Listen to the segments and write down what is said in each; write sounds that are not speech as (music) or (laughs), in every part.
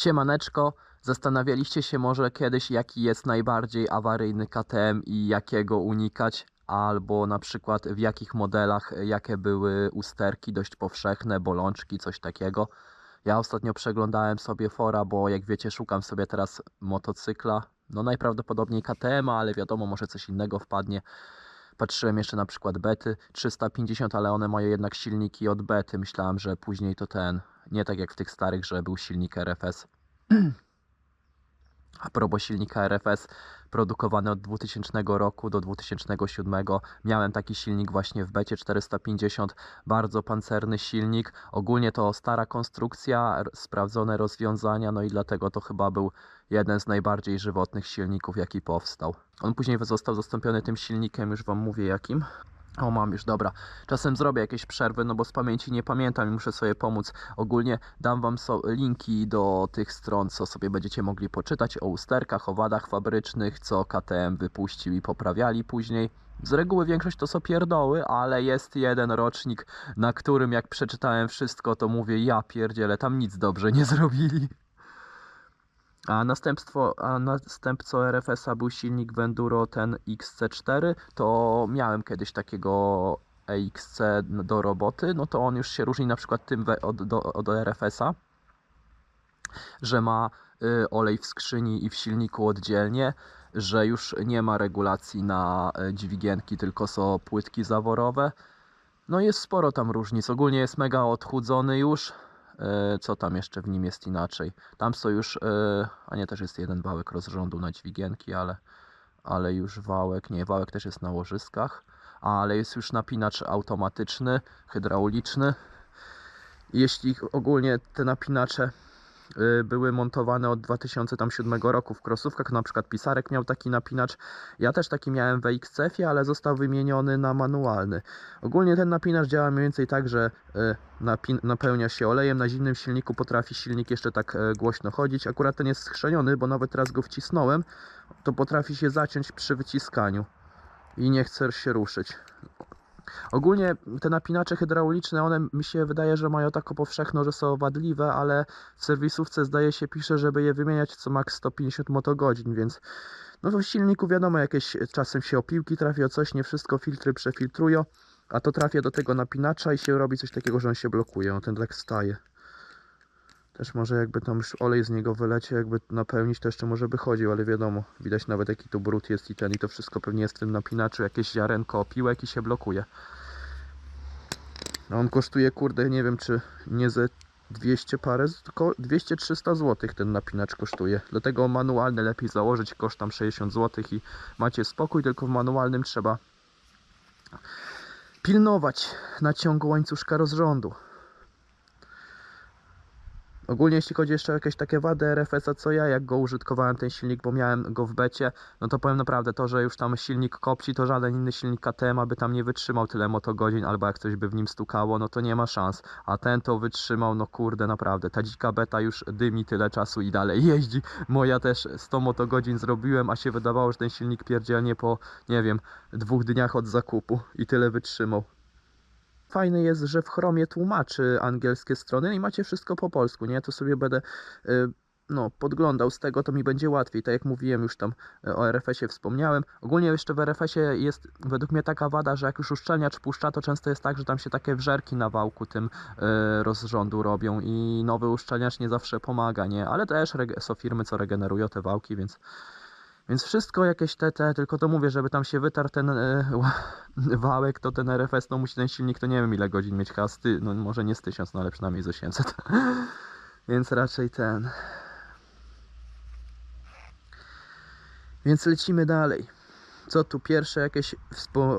Siemaneczko, zastanawialiście się może kiedyś jaki jest najbardziej awaryjny KTM i jakiego unikać? Albo na przykład w jakich modelach, jakie były usterki dość powszechne, bolączki, coś takiego. Ja ostatnio przeglądałem sobie fora, bo jak wiecie szukam sobie teraz motocykla. No najprawdopodobniej KTM, ale wiadomo może coś innego wpadnie. Patrzyłem jeszcze na przykład bety 350, ale one mają jednak silniki od bety. Myślałem, że później to ten, nie tak jak w tych starych, że był silnik RFS. A propos silnika RFS, produkowany od 2000 roku do 2007, miałem taki silnik właśnie w becie 450, bardzo pancerny silnik. Ogólnie to stara konstrukcja, sprawdzone rozwiązania, no i dlatego to chyba był jeden z najbardziej żywotnych silników, jaki powstał. On później został zastąpiony tym silnikiem, już wam mówię jakim. O, mam już, dobra. Czasem zrobię jakieś przerwy, no bo z pamięci nie pamiętam i muszę sobie pomóc. Ogólnie dam wam so linki do tych stron, co sobie będziecie mogli poczytać o usterkach, o wadach fabrycznych, co KTM wypuścił i poprawiali później. Z reguły większość to są pierdoły, ale jest jeden rocznik, na którym jak przeczytałem wszystko, to mówię, ja pierdzielę, tam nic dobrze nie zrobili. A następstwo, a następcą RFS-a był silnik Venduro, ten XC4, to miałem kiedyś takiego EXC do roboty, no to on już się różni na przykład tym od, do, od RFS-a, że ma y, olej w skrzyni i w silniku oddzielnie, że już nie ma regulacji na y, dźwigienki, tylko są płytki zaworowe. No jest sporo tam różnic. Ogólnie jest mega odchudzony już. E, Co tam jeszcze w nim jest inaczej? Tam są już, e, a nie, też jest jeden wałek rozrządu na dźwigienki, ale, ale już wałek, nie, wałek też jest na łożyskach, ale jest już napinacz automatyczny, hydrauliczny. Jeśli ogólnie te napinacze były montowane od 2007 roku w krosówkach, na przykład Pisarek miał taki napinacz, ja też taki miałem w XCF-ie, ale został wymieniony na manualny. Ogólnie ten napinacz działa mniej więcej tak, że y, napełnia się olejem, na zimnym silniku potrafi silnik jeszcze tak e, głośno chodzić. Akurat ten jest skrzeniony, bo nawet teraz go wcisnąłem, to potrafi się zaciąć przy wyciskaniu i nie chce się ruszyć. Ogólnie te napinacze hydrauliczne, one mi się wydaje, że mają taką powszechną, że są wadliwe, ale w serwisówce zdaje się pisze, żeby je wymieniać co maks 150 motogodzin, więc no w silniku wiadomo, jakieś czasem się opiłki trafi o coś, nie wszystko filtry przefiltrują, a to trafia do tego napinacza i się robi coś takiego, że on się blokuje, on ten tak staje. Też może jakby tam już olej z niego wylecie, jakby napełnić, to jeszcze może by chodził, ale wiadomo, widać nawet jaki tu brud jest i ten i to wszystko pewnie jest w tym napinaczu, jakieś ziarenko opiłek i się blokuje. A on kosztuje, kurde, nie wiem czy nie ze 200 parę, tylko 200-300 zł ten napinacz kosztuje. Dlatego manualny lepiej założyć, koszt tam 60 zł i macie spokój, tylko w manualnym trzeba pilnować naciągu łańcuszka rozrządu. Ogólnie jeśli chodzi jeszcze o jakieś takie wady RFS-a, co ja, jak go użytkowałem ten silnik, bo miałem go w becie, no to powiem naprawdę to, że już tam silnik kopci, to żaden inny silnik KTM aby tam nie wytrzymał tyle motogodzin, albo jak coś by w nim stukało, no to nie ma szans. A ten to wytrzymał, no kurde, naprawdę. Ta dzika beta już dymi tyle czasu i dalej (laughs) jeździ. Moja też 100 motogodzin zrobiłem, a się wydawało, że ten silnik pierdzielnie po, nie wiem, dwóch dniach od zakupu i tyle wytrzymał. Fajne jest, że w Chromie tłumaczy angielskie strony i macie wszystko po polsku, nie? To sobie będę y, no, podglądał z tego, to mi będzie łatwiej. Tak jak mówiłem już tam y, o RFS-ie wspomniałem. Ogólnie jeszcze w RFS-ie jest według mnie taka wada, że jak już uszczelniacz puszcza, to często jest tak, że tam się takie wżerki na wałku tym y, rozrządu robią i nowy uszczelniacz nie zawsze pomaga, nie? Ale też są firmy, co regenerują te wałki, więc więc wszystko jakieś te, te, tylko to mówię, żeby tam się wytarł ten e, (laughs) wałek, to ten RFS, no musi ten silnik, to nie wiem ile godzin mieć, chyba z ty, no może nie z 1000, no ale przynajmniej z 800. (laughs) Więc raczej ten. Więc lecimy dalej. Co tu pierwsze jakieś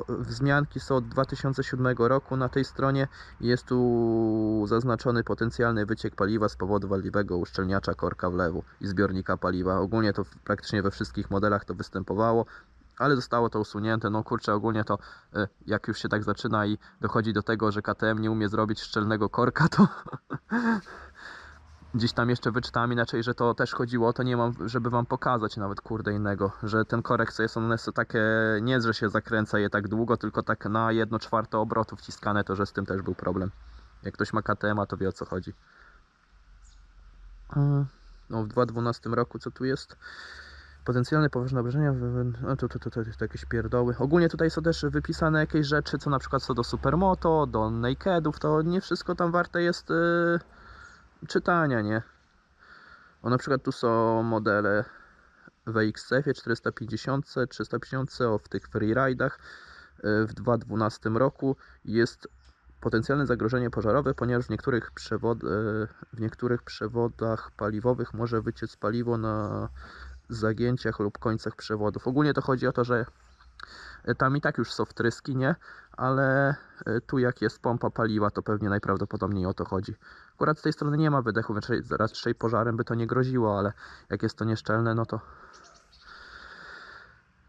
wzmianki są od 2007 roku na tej stronie. Jest tu zaznaczony potencjalny wyciek paliwa z powodu wadliwego uszczelniacza korka wlewu i zbiornika paliwa. Ogólnie to praktycznie we wszystkich modelach to występowało, ale zostało to usunięte. No kurczę, ogólnie to y, jak już się tak zaczyna i dochodzi do tego, że KTM nie umie zrobić szczelnego korka, to (laughs) gdzieś tam jeszcze wyczytałem inaczej, że to też chodziło o to, nie mam, żeby wam pokazać nawet kurde innego, że ten korek co jest, one są takie, nie że się zakręca je tak długo, tylko tak na 1 czwarte obrotu wciskane, to że z tym też był problem. Jak ktoś ma KTM, to wie o co chodzi. Mm. No w 2012 roku co tu jest? Potencjalne poważne obrażenia, no to, to, to, to, to jakieś pierdoły. Ogólnie tutaj są też wypisane jakieś rzeczy, co na przykład co do Supermoto, do Nakedów, to nie wszystko tam warte jest yy, czytania, nie? O na przykład tu są modele w XF 450, 350 o w tych freeridach yy, w 2012 roku jest potencjalne zagrożenie pożarowe, ponieważ w niektórych, przewod, yy, w niektórych przewodach paliwowych może wyciec paliwo na zagięciach lub końcach przewodów. Ogólnie to chodzi o to, że tam i tak już są wtryski, nie? Ale e, tu jak jest pompa paliwa, to pewnie najprawdopodobniej o to chodzi. Akurat z tej strony nie ma wydechu, więc raczej pożarem by to nie groziło, ale jak jest to nieszczelne, no to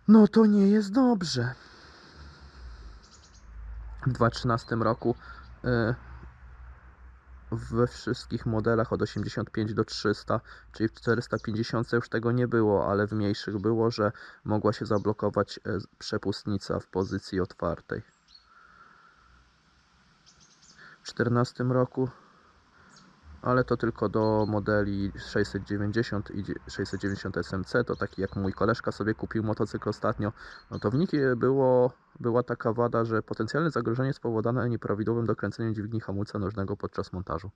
no to nie jest dobrze. W 2013 roku e, we wszystkich modelach od 85 do 300, czyli w 450 już tego nie było, ale w mniejszych było, że mogła się zablokować e, przepustnica w pozycji otwartej. W 14 roku, ale to tylko do modeli 690 i dzie- 690 SMC, to taki jak mój koleżka sobie kupił motocykl ostatnio, no to w nich było, była taka wada, że potencjalne zagrożenie spowodowane nieprawidłowym dokręceniem dźwigni hamulca nożnego podczas montażu.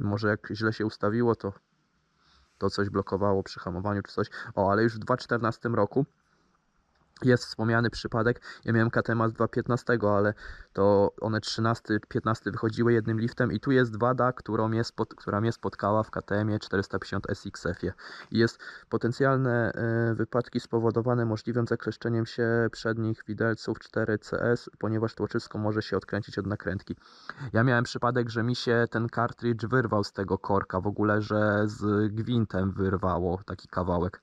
Może jak źle się ustawiło, to, to coś blokowało przy hamowaniu czy coś. O, ale już w 2014 roku jest wspomniany przypadek. Ja miałem KTM z 2.15, ale to one 13, 15 wychodziły jednym liftem i tu jest wada, którą mnie spot, która mnie spotkała w KTM 450 SXF-ie. Jest potencjalne e, wypadki spowodowane możliwym zakleszczeniem się przednich widelców 4CS, ponieważ tłoczysko może się odkręcić od nakrętki. Ja miałem przypadek, że mi się ten cartridge wyrwał z tego korka, w ogóle, że z gwintem wyrwało taki kawałek.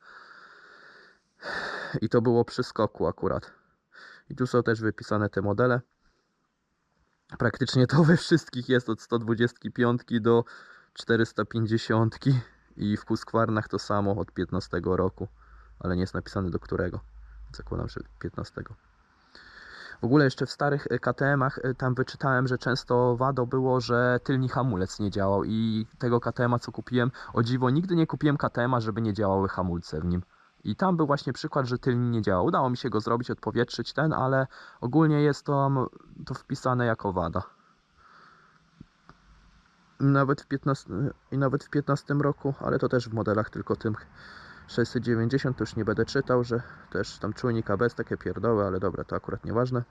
I to było przy skoku akurat. I tu są też wypisane te modele. Praktycznie to we wszystkich jest od 125 do 450 i w Husqvarnach to samo od 15 roku, ale nie jest napisane do którego. Zakładam, że 15. W ogóle jeszcze w starych e, KTM-ach e, tam wyczytałem, że często wadą było, że tylny hamulec nie działał i tego KTM-a co kupiłem, o dziwo nigdy nie kupiłem KTM-a, żeby nie działały hamulce w nim. I tam był właśnie przykład, że tylny nie działał. Udało mi się go zrobić, odpowietrzyć ten, ale ogólnie jest to, to wpisane jako wada. I Nawet w 15, I nawet w 15 roku, ale to też w modelach tylko tym 690 to już nie będę czytał, że też tam czujnik ABS, takie pierdoły, ale dobra, to akurat nieważne.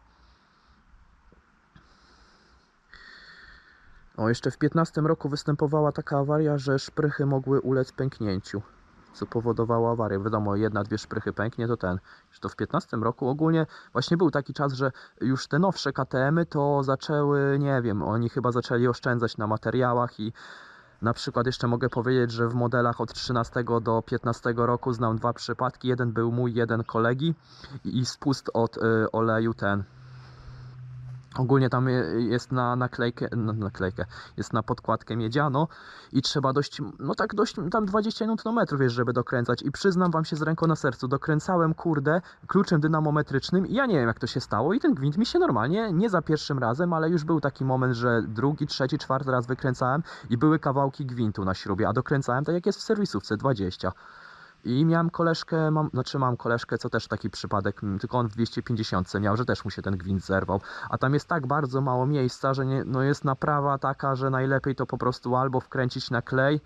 O, jeszcze w 15 roku występowała taka awaria, że szprychy mogły ulec pęknięciu, co powodowało awarię. Wiadomo, jedna, dwie szprychy pęknie, to ten. Że to w 15 roku ogólnie właśnie był taki czas, że już te nowsze KTM-y to zaczęły, nie wiem, oni chyba zaczęli oszczędzać na materiałach i na przykład jeszcze mogę powiedzieć, że w modelach od 13 do 15 roku znam dwa przypadki. Jeden był mój, jeden kolegi i spust od y, oleju ten. Ogólnie tam jest na naklejkę, na naklejkę, jest na podkładkę miedziano i trzeba dość, no tak dość, tam 20 Nm jest, żeby dokręcać i przyznam wam się z ręką na sercu, dokręcałem kurde kluczem dynamometrycznym i ja nie wiem jak to się stało i ten gwint mi się normalnie, nie za pierwszym razem, ale już był taki moment, że drugi, trzeci, czwarty raz wykręcałem i były kawałki gwintu na śrubie, a dokręcałem tak jak jest w serwisówce 20. I miałem koleżkę, mam, znaczy mam koleżkę, co też taki przypadek, m, tylko on w 250 miał, że też mu się ten gwint zerwał. A tam jest tak bardzo mało miejsca, że nie, no jest naprawa taka, że najlepiej to po prostu albo wkręcić na klej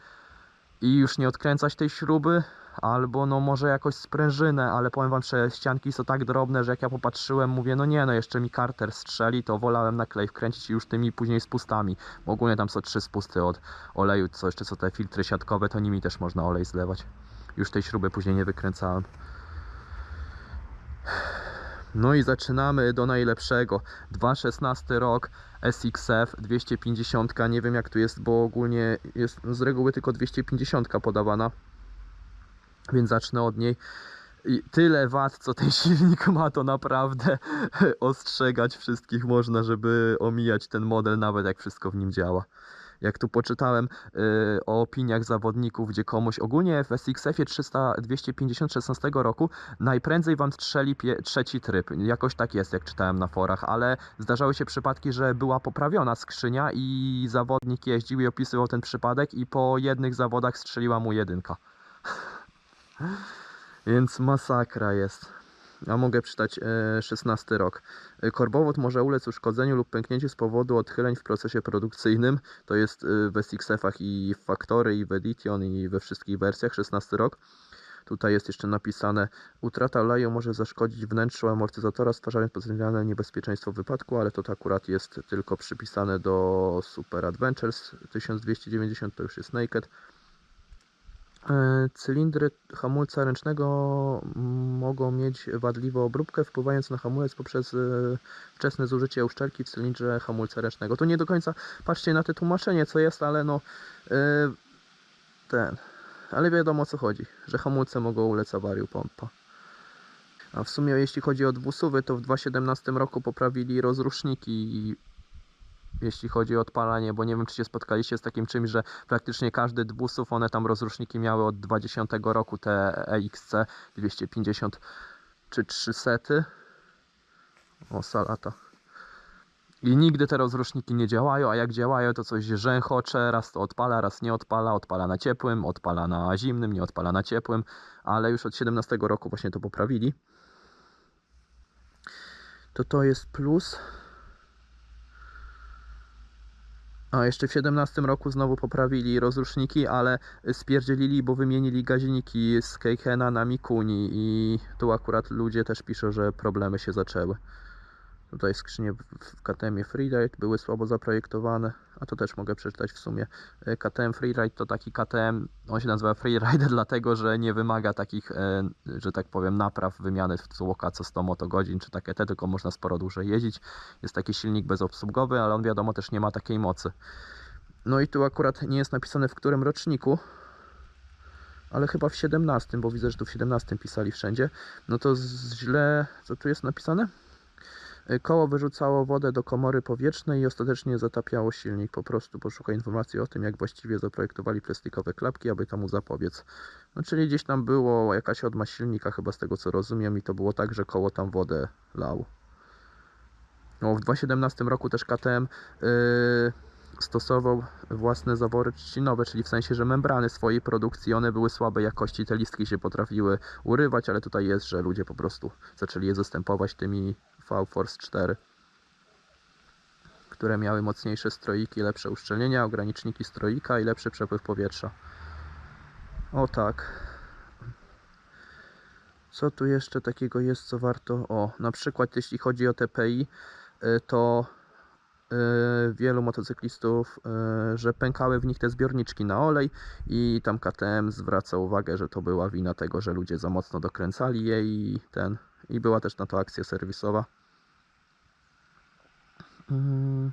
i już nie odkręcać tej śruby, albo no może jakoś sprężynę, ale powiem wam, że ścianki są tak drobne, że jak ja popatrzyłem, mówię, no nie, no jeszcze mi karter strzeli, to wolałem na klej wkręcić już tymi później spustami. Bo ogólnie tam są trzy spusty od oleju, co jeszcze są te filtry siatkowe, to nimi też można olej zlewać. Już tej śruby później nie wykręcałem. No i zaczynamy do najlepszego. 2.16 rok, SXF 250. Nie wiem jak tu jest, bo ogólnie jest z reguły tylko 250 podawana. Więc zacznę od niej. I tyle wad, co ten (laughs) silnik ma, to naprawdę ostrzegać wszystkich można, żeby omijać ten model, nawet jak wszystko w nim działa. Jak tu poczytałem y, o opiniach zawodników, gdzie komuś ogólnie w SXF-ie 300 250 16 roku najprędzej wam strzeli trzeci tryb. Jakoś tak jest, jak czytałem na forach, ale zdarzały się przypadki, że była poprawiona skrzynia i zawodnik jeździł i opisywał ten przypadek i po jednych zawodach strzeliła mu jedynka. (laughs) Więc masakra jest. Ja mogę przeczytać e, 16 rok. E, Korbowód może ulec uszkodzeniu lub pęknięciu z powodu odchyleń w procesie produkcyjnym. To jest e, w SXF-ach i w Factory, i w Edition, i we wszystkich wersjach. 16 rok. Tutaj jest jeszcze napisane, utrata oleju może zaszkodzić wnętrzu amortyzatora, stwarzając potencjalne niebezpieczeństwo wypadku, ale to akurat jest tylko przypisane do Super Adventures 1290, to już jest Naked. E, Cylindry hamulca ręcznego mogą mieć wadliwą obróbkę, wpływając na hamulec poprzez e, wczesne zużycie uszczelki w cylindrze hamulca ręcznego. To nie do końca patrzcie na te tłumaczenie, co jest, ale no e, ten. Ale wiadomo o co chodzi, że hamulce mogą ulec awarii pompa. A w sumie jeśli chodzi o dwusuwy, to w 2017 roku poprawili rozruszniki jeśli chodzi o odpalanie, bo nie wiem czy się spotkaliście z takim czymś, że praktycznie każdy dwusów, one tam rozruszniki miały od 20 roku te EXC 250 czy 300. O, salata. I nigdy te rozruszniki nie działają, a jak działają, to coś rzęchocze, raz to odpala, raz nie odpala, odpala na ciepłym, odpala na zimnym, nie odpala na ciepłym, ale już od 17 roku właśnie to poprawili. To to jest plus. A jeszcze w 17 roku znowu poprawili rozruszniki, ale spierdzielili, bo wymienili gaźniki z Keikena na Mikuni i tu akurat ludzie też piszą, że problemy się zaczęły. Tutaj skrzynie w- KTM Freeride były słabo zaprojektowane, a to też mogę przeczytać w sumie. E, KTM Freeride to taki KTM, on się nazywa Freeride (laughs) dlatego, że nie wymaga takich, e, że tak powiem, napraw, wymiany w tłoka co 100 motogodzin czy takie te, tylko można sporo dłużej jeździć. Jest taki silnik bezobsługowy, ale on wiadomo też nie ma takiej mocy. No i tu akurat nie jest napisane w którym roczniku, ale chyba w 17, bo widzę, że tu w 17 pisali wszędzie. No to źle, co tu jest napisane? Y, Koło wyrzucało wodę do komory powietrznej i ostatecznie zatapiało silnik. Po prostu poszukaj informacji o tym, jak właściwie zaprojektowali plastikowe klapki, aby temu zapobiec. No czyli gdzieś tam było jakaś odma silnika, chyba z tego co rozumiem, i to było tak, że koło tam wodę lało. No, w 2017 roku też KTM yy, stosował własne zawory trzcinowe, czyli w sensie, że membrany swojej produkcji, one były słabej jakości, te listki się potrafiły urywać, ale tutaj jest, że ludzie po prostu zaczęli je zastępować tymi V-Force 4, które miały mocniejsze stroiki, lepsze uszczelnienia, ograniczniki stroika i lepszy przepływ powietrza. O tak. Co tu jeszcze takiego jest, co warto? O, na przykład jeśli chodzi o TPI, y, to y, wielu motocyklistów, y, że pękały w nich te zbiorniczki na olej i tam KTM zwraca uwagę, że to była wina tego, że ludzie za mocno dokręcali je i ten i była też na to akcja serwisowa. Mm.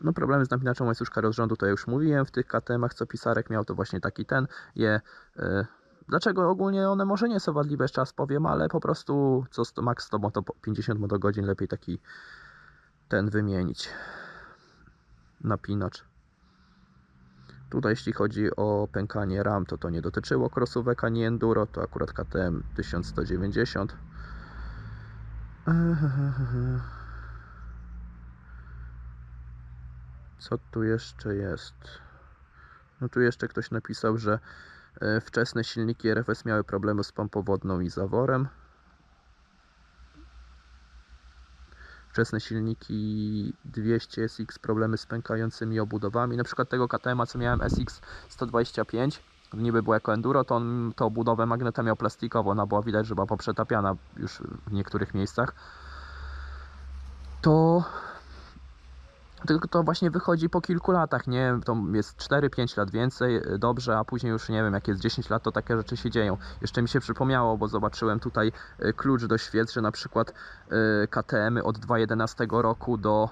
No problemy z napinaczą łańcuszka rozrządu to ja już mówiłem w tych KTM-ach, co pisarek miał to właśnie taki ten je. Y, dlaczego ogólnie one może nie są wadliwe, raz powiem, ale po prostu co 100, max 100 moto, 50 motogodzin lepiej taki ten wymienić. Napinacz. Tutaj jeśli chodzi o pękanie ram, to to nie dotyczyło crossówek ani enduro, to akurat KTM 1190. Co tu jeszcze jest? No tu jeszcze ktoś napisał, że e, wczesne silniki RFS miały problemy z pompą wodną i zaworem. Wczesne silniki 200 SX problemy z pękającymi obudowami. Na przykład tego KTM, co miałem SX 125, niby było jako enduro, to on to obudowę magneta miał plastikową, ona była widać, że była poprzetapiana już w niektórych miejscach. To tylko to właśnie wychodzi po kilku latach, nie? To jest 4-5 lat więcej, y, dobrze, a później już nie wiem, jak jest 10 lat, to takie rzeczy się dzieją. Jeszcze mi się przypomniało, bo zobaczyłem tutaj y, klucz do świec, że na przykład y, KTM-y od 2.11 roku do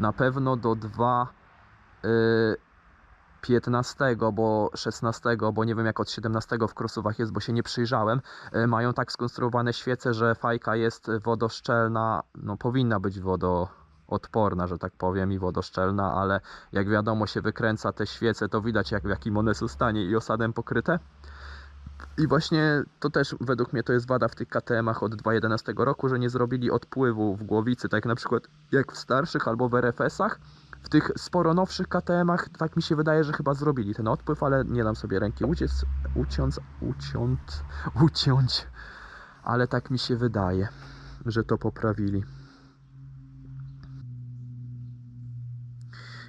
na pewno do 2.15, bo 16, bo nie wiem jak od 17 w krosówach jest, bo się nie przyjrzałem, mają tak skonstruowane świece, że fajka jest wodoszczelna, no powinna być wodo odporna, że tak powiem, i wodoszczelna, ale jak wiadomo się wykręca te świece, to widać jak, w jakim one są stanie i osadem pokryte. I właśnie to też według mnie to jest wada w tych KTM-ach od 2011 roku, że nie zrobili odpływu w głowicy, tak na przykład jak w starszych albo w RFS-ach. W tych sporo nowszych KTM-ach tak mi się wydaje, że chyba zrobili ten odpływ, ale nie dam sobie ręki uciec, uciąć, uciąć, uciąć. Ale tak mi się wydaje, że to poprawili.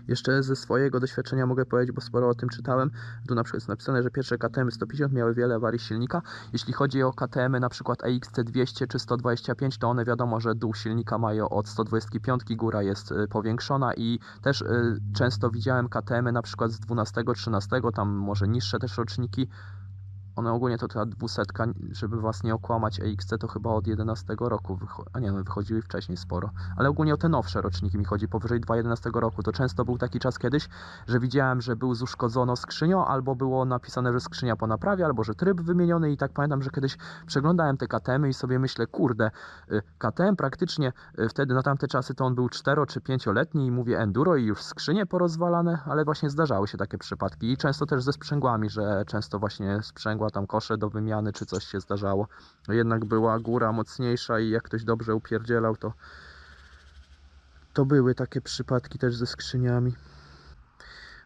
Jeszcze ze swojego doświadczenia mogę powiedzieć, bo sporo o tym czytałem. Tu na przykład jest napisane, że pierwsze KTM 150 miały wiele awarii silnika. Jeśli chodzi o KTM na przykład AXC 200 czy 125, to one wiadomo, że dół silnika mają od 125, góra jest y, powiększona i też y, często widziałem KTM na przykład z 12, 13, tam może niższe też roczniki. One ogólnie to ta dwusetka, żeby was nie okłamać, EXC to chyba od 11 roku, a nie no, wychodziły wcześniej sporo. Ale ogólnie o te nowsze roczniki mi chodzi, powyżej 2011 roku. To często był taki czas kiedyś, że widziałem, że był z uszkodzoną skrzynią, albo było napisane, że skrzynia po naprawie, albo że tryb wymieniony i tak pamiętam, że kiedyś przeglądałem te KTM-y i sobie myślę, kurde, y, KTM praktycznie y, wtedy na tamte czasy to on był 4 czy 5-letni i mówię enduro i już skrzynie porozwalane, ale właśnie zdarzały się takie przypadki i często też ze sprzęgłami, że często właśnie sprzęgła tam kosze do wymiany czy coś się zdarzało. Jednak była góra mocniejsza i jak ktoś dobrze upierdzielał, to to były takie przypadki też ze skrzyniami.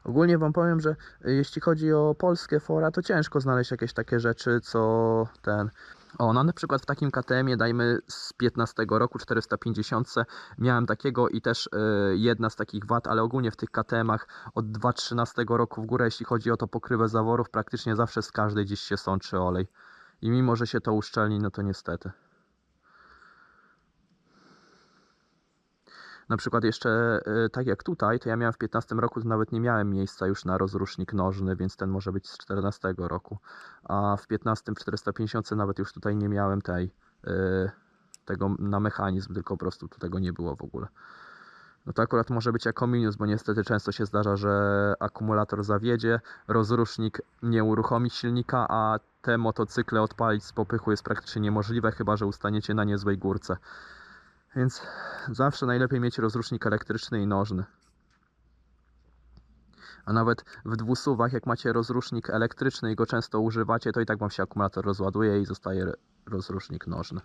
Ogólnie wam powiem, że jeśli chodzi o polskie fora, to ciężko znaleźć jakieś takie rzeczy, co ten. O, no na przykład w takim KTM-ie, dajmy z 15 roku 450 miałem takiego i też y, jedna z takich wad, ale ogólnie w tych KTM-ach od 2013 roku w górę, jeśli chodzi o to pokrywę zaworów, praktycznie zawsze z każdej gdzieś się sączy olej. I mimo, że się to uszczelni, no to niestety. Na przykład jeszcze y, tak jak tutaj, to ja miałem w 15 roku, to nawet nie miałem miejsca już na rozrusznik nożny, więc ten może być z 14 roku. A w 15 450 nawet już tutaj nie miałem tej y, tego na mechanizm, tylko po prostu tu tego nie było w ogóle. No to akurat może być jako minus, bo niestety często się zdarza, że akumulator zawiedzie, rozrusznik nie uruchomi silnika, a te motocykle odpalić z popychu jest praktycznie niemożliwe, chyba że ustaniecie na niezłej górce. Więc zawsze najlepiej mieć rozrusznik elektryczny i nożny. A nawet w dwusuwach, jak macie rozrusznik elektryczny i go często używacie, to i tak wam się akumulator rozładuje i zostaje rozrusznik nożny.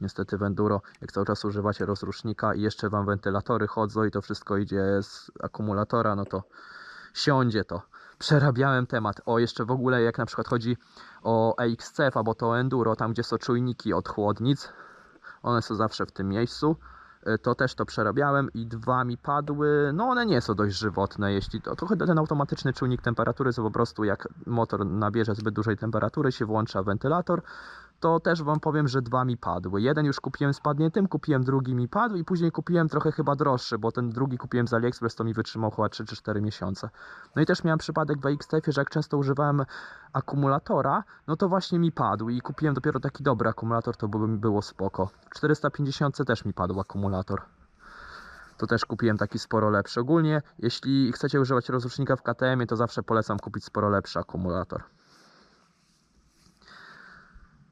Niestety w enduro, jak cały czas używacie rozrusznika i jeszcze wam wentylatory chodzą i to wszystko idzie z akumulatora, no to siądzie to. Przerabiałem temat. O, jeszcze w ogóle jak na przykład chodzi o AXCF albo to enduro, tam gdzie są czujniki od chłodnic, one są zawsze w tym miejscu. Y, To też to przerabiałem i dwa mi padły. No one nie są dość żywotne, jeśli to, chyba ten automatyczny czujnik temperatury, to po prostu jak motor nabierze zbyt dużej temperatury, się włącza wentylator. To też wam powiem, że dwa mi padły. Jeden już kupiłem z padniętym, kupiłem drugi mi padł i później kupiłem trochę chyba droższy, bo ten drugi kupiłem z AliExpress, to mi wytrzymał chyba 3 czy 4 miesiące. No i też miałem przypadek w AXTF, że jak często używałem akumulatora, no to właśnie mi padł i kupiłem dopiero taki dobry akumulator, to by mi było spoko. W 450 też mi padł akumulator. To też kupiłem taki sporo lepszy. Ogólnie, jeśli chcecie używać rozrusznika w KTM, to zawsze polecam kupić sporo lepszy akumulator.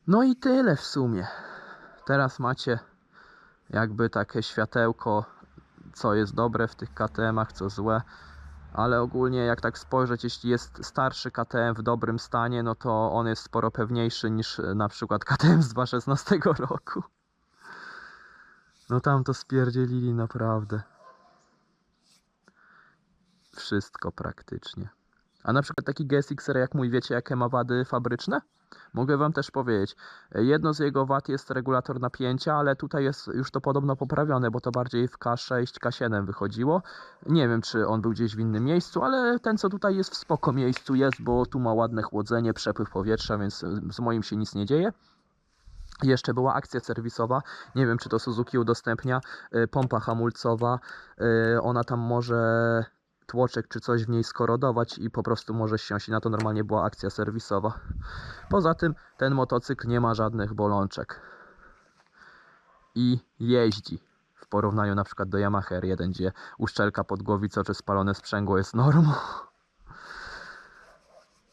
No i tyle w sumie. Teraz macie jakby takie światełko, co jest dobre w tych KTM-ach, co złe. Ale ogólnie jak tak spojrzeć, jeśli jest starszy KTM w dobrym stanie, no to on jest sporo pewniejszy niż e, na przykład KTM z 2016 (laughs) roku. No tam to spierdzielili naprawdę. Wszystko praktycznie. A na przykład taki GSX-R jak mój, wiecie jakie ma wady fabryczne? Mogę wam też powiedzieć. Jedno z jego wad jest regulator napięcia, ale tutaj jest już to podobno poprawione, bo to bardziej w K6, K7 wychodziło. Nie wiem, czy on był gdzieś w innym miejscu, ale ten co tutaj jest w spoko miejscu jest, bo tu ma ładne chłodzenie, przepływ powietrza, więc z moim się nic nie dzieje. Jeszcze była akcja serwisowa, nie wiem czy to Suzuki udostępnia, y, pompa hamulcowa, y, ona tam może tłoczek czy coś w niej skorodować i po prostu może i na to normalnie była akcja serwisowa. Poza tym ten motocykl nie ma żadnych bolączek i jeździ w porównaniu na przykład do Yamaha R1, gdzie uszczelka pod głowicą czy spalone sprzęgło jest normą.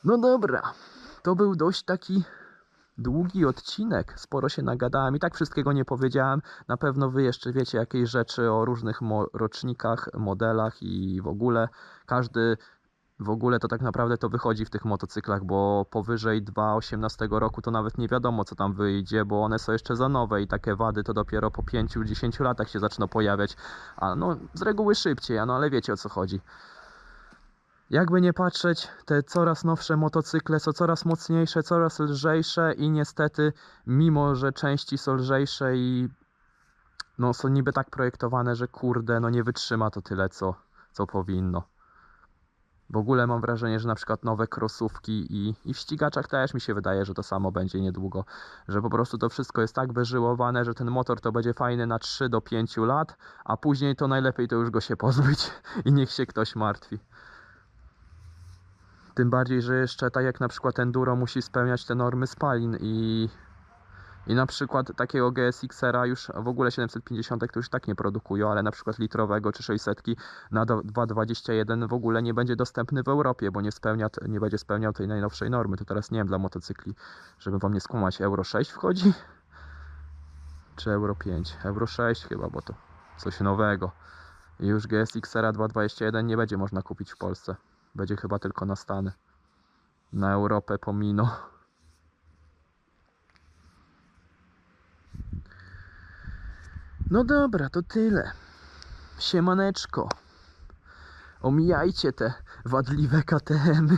No dobra, to był dość taki długi odcinek. Sporo się nagadałem i tak wszystkiego nie powiedziałem. Na pewno wy jeszcze wiecie jakieś rzeczy o różnych mo- rocznikach, modelach i w ogóle. Każdy w ogóle to tak naprawdę to wychodzi w tych motocyklach, bo powyżej 2.18 roku to nawet nie wiadomo co tam wyjdzie, bo one są jeszcze za nowe i takie wady to dopiero po 5-10 latach się zaczną pojawiać. A no z reguły szybciej, a no ale wiecie o co chodzi. Jakby nie patrzeć, te coraz nowsze motocykle są coraz mocniejsze, coraz lżejsze i niestety, mimo że części są lżejsze i no, są niby tak projektowane, że kurde, no nie wytrzyma to tyle, co, co powinno. W ogóle mam wrażenie, że na przykład nowe krosówki i, i w ścigaczach też mi się wydaje, że to samo będzie niedługo. Że po prostu to wszystko jest tak wyżyłowane, że ten motor to będzie fajny na 3 do 5 lat, a później to najlepiej to już go się pozbyć i niech się ktoś martwi. Tym bardziej, że jeszcze tak jak na przykład Enduro musi spełniać te normy spalin i, i na przykład takiego GSX-era już w ogóle 750 to już tak nie produkują, ale na przykład litrowego czy 600 na do- 2.21 w ogóle nie będzie dostępny w Europie, bo nie, spełnia, nie będzie spełniał tej najnowszej normy. To teraz nie wiem dla motocykli, żeby wam nie skłamać, Euro 6 wchodzi? Czy Euro 5? Euro 6 chyba, bo to coś nowego. I już GSX-era 2.21 nie będzie można kupić w Polsce. Będzie chyba tylko na Stany. Na Europę pomino. No dobra, to tyle. Siemaneczko. Omijajcie te wadliwe KTM. -y.